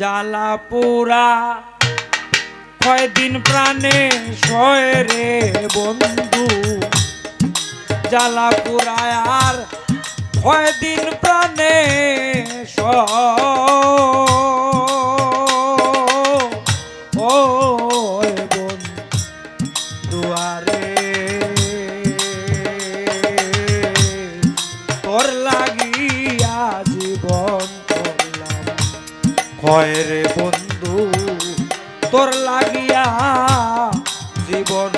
জ্বালা পোড়া। কয়দিন প্রাণে সয় রে বন্ধু। জ্বালা পোড়ায় আর কয়দিন প্রাণে ও হয় বন্ধু তোর লাগিয়া জীবন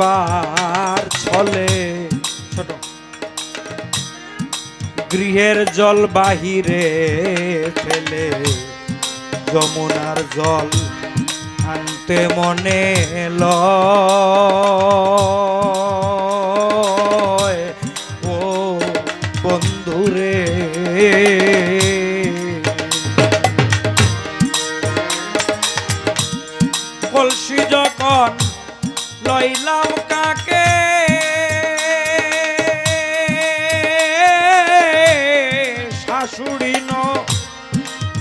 দেখিবার ছলে ছোট। গৃহের জল বাহিরে ফেলে যমুনার জল আনতে মনে লয় লইলাম কাকে? শাশুড়ি ন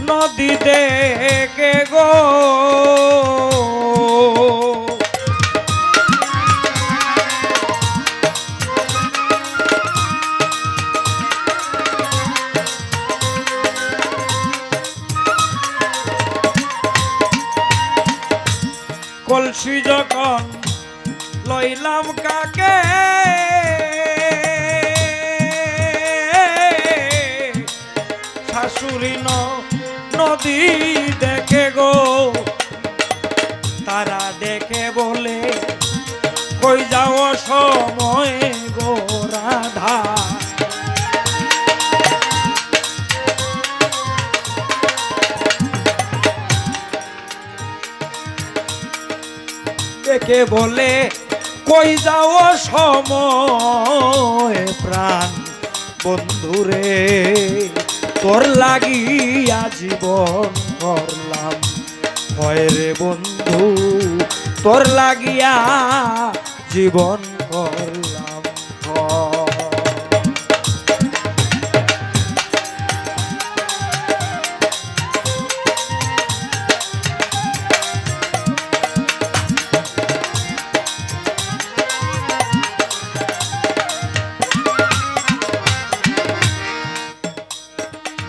নদী দেখে গো। ন, নদী দেখে গো। তারা দেখে বলে, কই যাও সময় গো রাধা? দেখে বলে, কই যাও সময় প্রাণ, বন্ধুরে? তোর লাগিয়া জীবন করলাম রে বন্ধু তোর লাগিয়া জীবন করলাম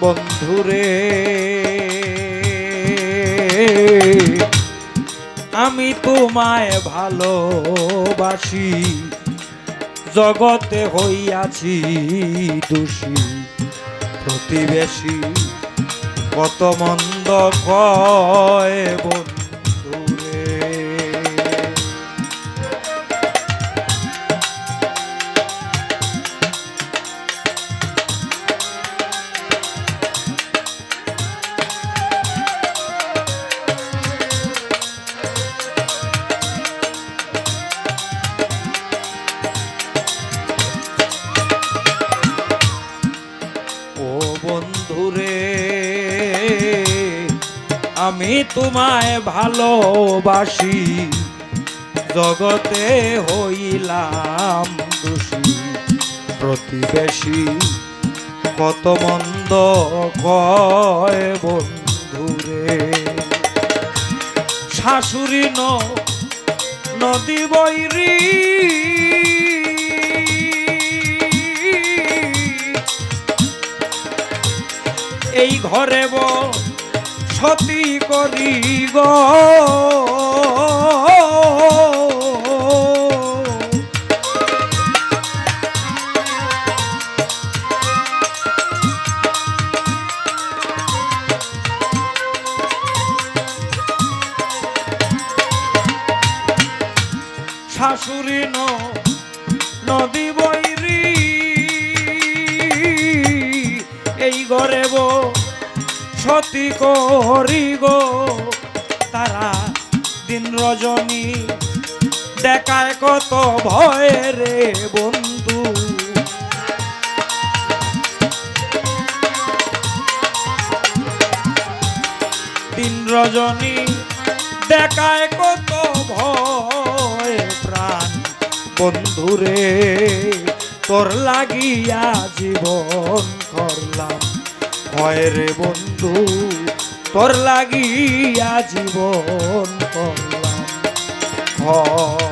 বন্ধুরে আমি তোমায় ভালোবাসি জগতে হইয়াছি দোষী প্রতিবেশী কত মন্দ কয় বন্ধুরে তোমায় ভালোবাসি। জগতে হইলাম দোষী। প্রতিবেশী, কত মন্দ কয় বন্ধুরে। শাশুড়ি নদী বৈরী। এই ঘরে ব সতী করি গো। দিন রজনী, দেখায় কত ভয় রে বন্ধু। দিন রজনী, দেখায় কত ভয় প্রাণ বন্ধুরে তোর লাগিয়া জীবন করলাম ভয় রে বন্ধু। তোর লাগিয়া জীবন করলাম। ভয়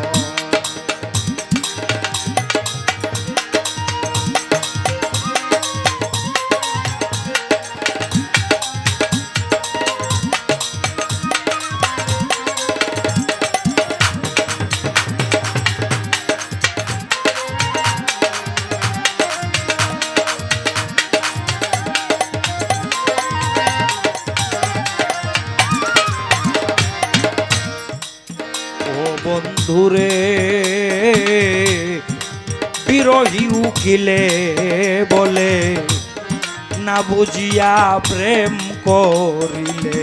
বন্ধুরে বিরোহী উকিলে বলে, না বুঝিয়া প্রেম করিলে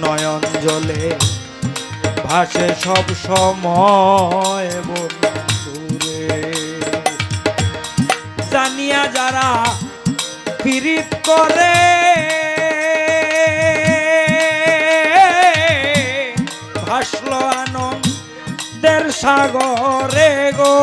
নয়ন জলে ভাসে সব সময় বন্ধুরে জানিয়া যারা পীড়িত করে সাগরে গো।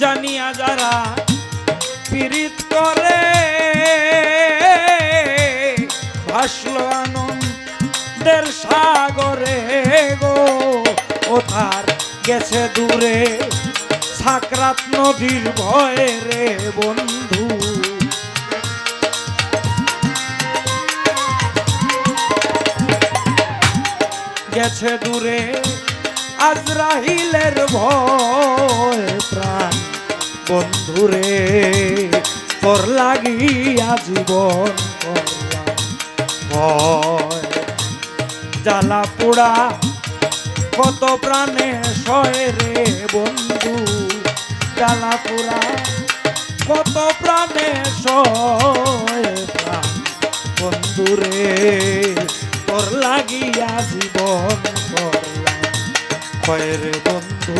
জানিয়া যারা পীড়িত করে ভাসল আনন্দের সাগরে গো। ও তার গেছে দূরে। সাকরাত নদীর ভয়ে রে বন্ধু। গেছে দূরে আজরাহিলের ভয় প্রাণ। বন্ধুরে তোর লাগিয়া জীবন ভয়। জ্বালা পোড়া কত প্রাণে সয় রে বন্ধু জ্বালা পোড়া কত প্রাণে সয় প্রাণ। বন্ধুরে তোর লাগিয়া জীবন করলাম। ভয় রে বন্ধু,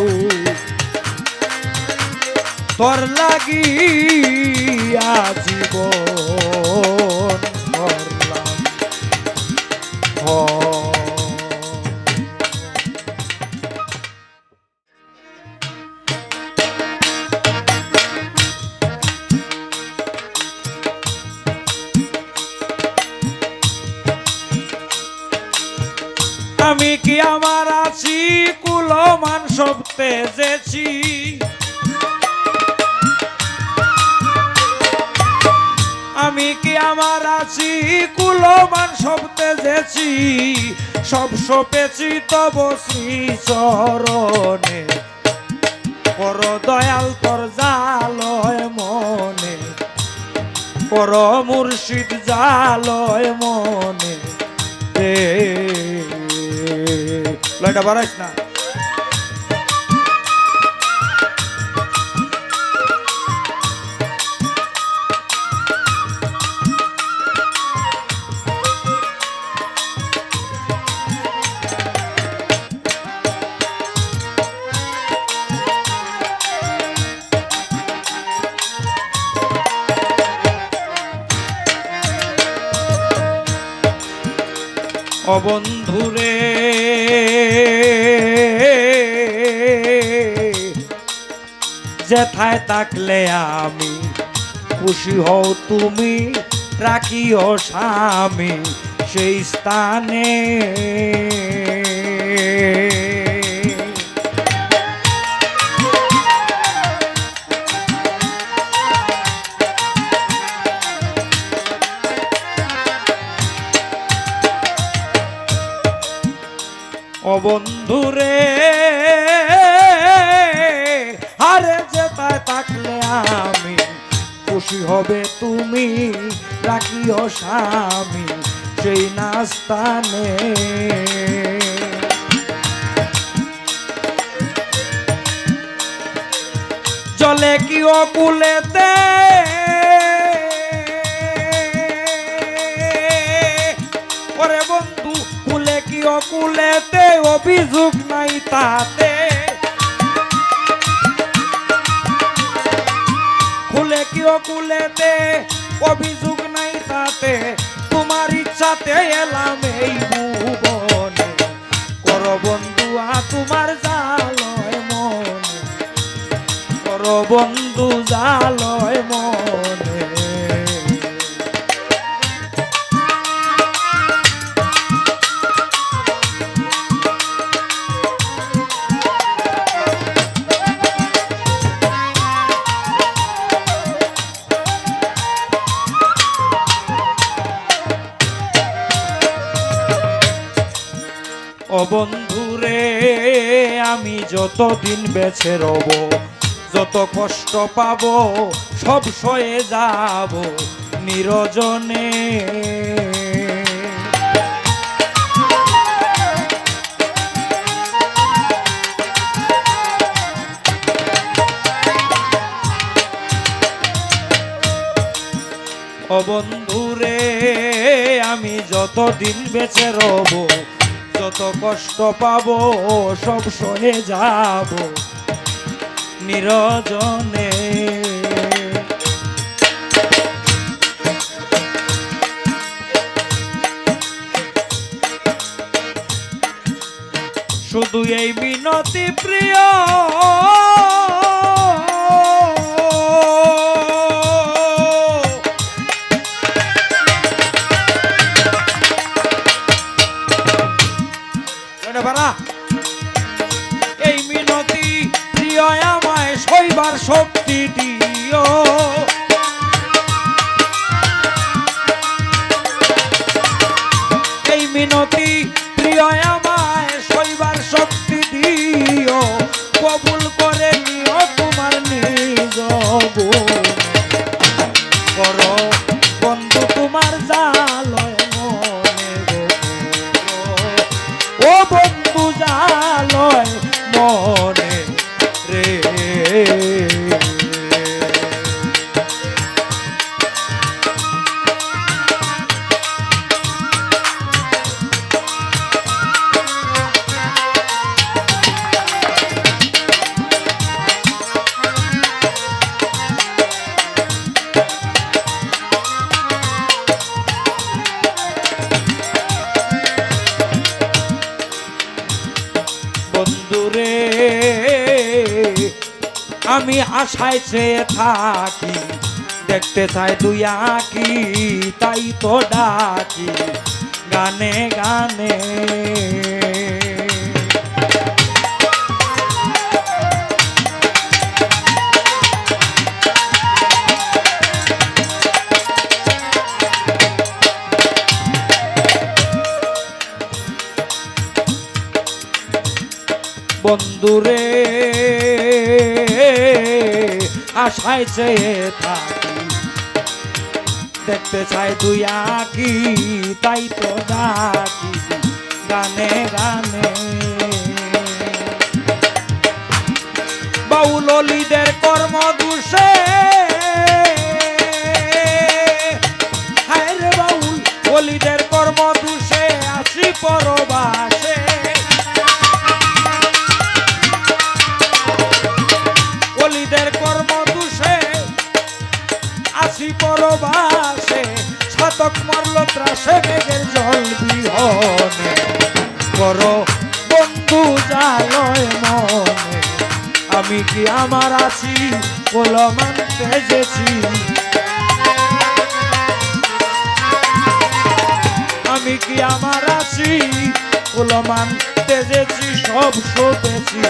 তোর লাগিয়া জীবন আমি কি আমার আছি? কুলমান সব তেজেছি সব সপেছি তব শ্রী চরণে পর দয়াল তোর জালয় মনে। পর মুর্শিদ জালয় মনে। দে লয়টা বাড়াইস না। যেথায় থাকলে আমি খুশি হও তুমি রাখিও স্বামী সেই স্থানে। বন্ধুরে খুশি হবে তুমি, রাখিও স্বামী সেই নাস্তানে। জলে কি অকুলেতে? ওরে বন্ধু কুলে কি অকুলেতে? অভিযোগ নাই তাতে। খুলে কি দে অভিযোগ নাই তাতে। তোমার ইচ্ছাতে এলাম এই ভুবনে। কর বন্ধু, আ তোমার জালয় মন। কর বন্ধু, জালয় মনে। যতদিন বেছে রব, যত কষ্ট পাব, সব সয়ে যাব নিরজনে। ও বন্ধুরে, আমি যতদিন বেঁচে রব যত কষ্ট পাব সব সহে যাব নিরজনে। শুধু এই বিনতি প্রিয়। আমি আশায় চেয়ে থাকি দেখতে চাই দুই আঁকি তাই তো ডাকি গানে গানে। বন্ধুরে আশায় চেয়ে থাকি। দেখতে চাই তুই আঁকি, তাই তো ডাকি গানে গানে। বাউলিদের কর্ম দোষে। হায় বাউল, অলিদের কর্ম দোষে, আসি পরবাসে। শতক মরল ত্রাসে মেঘের জল বিহনে। করো বন্ধু জালয় মনে। আমি কি আমার আছি কলমান তেজেছি আমি কি আমার আছি কুলমান তেজেছি সব শোধেছি,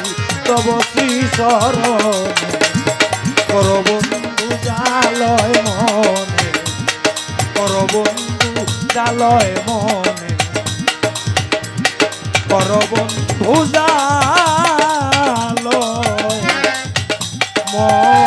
তব শ্রী চরণে কর বন্ধু জালয় মনে। কর বন্ধু জালয় মনে। কর বন্ধু জালয় মনে।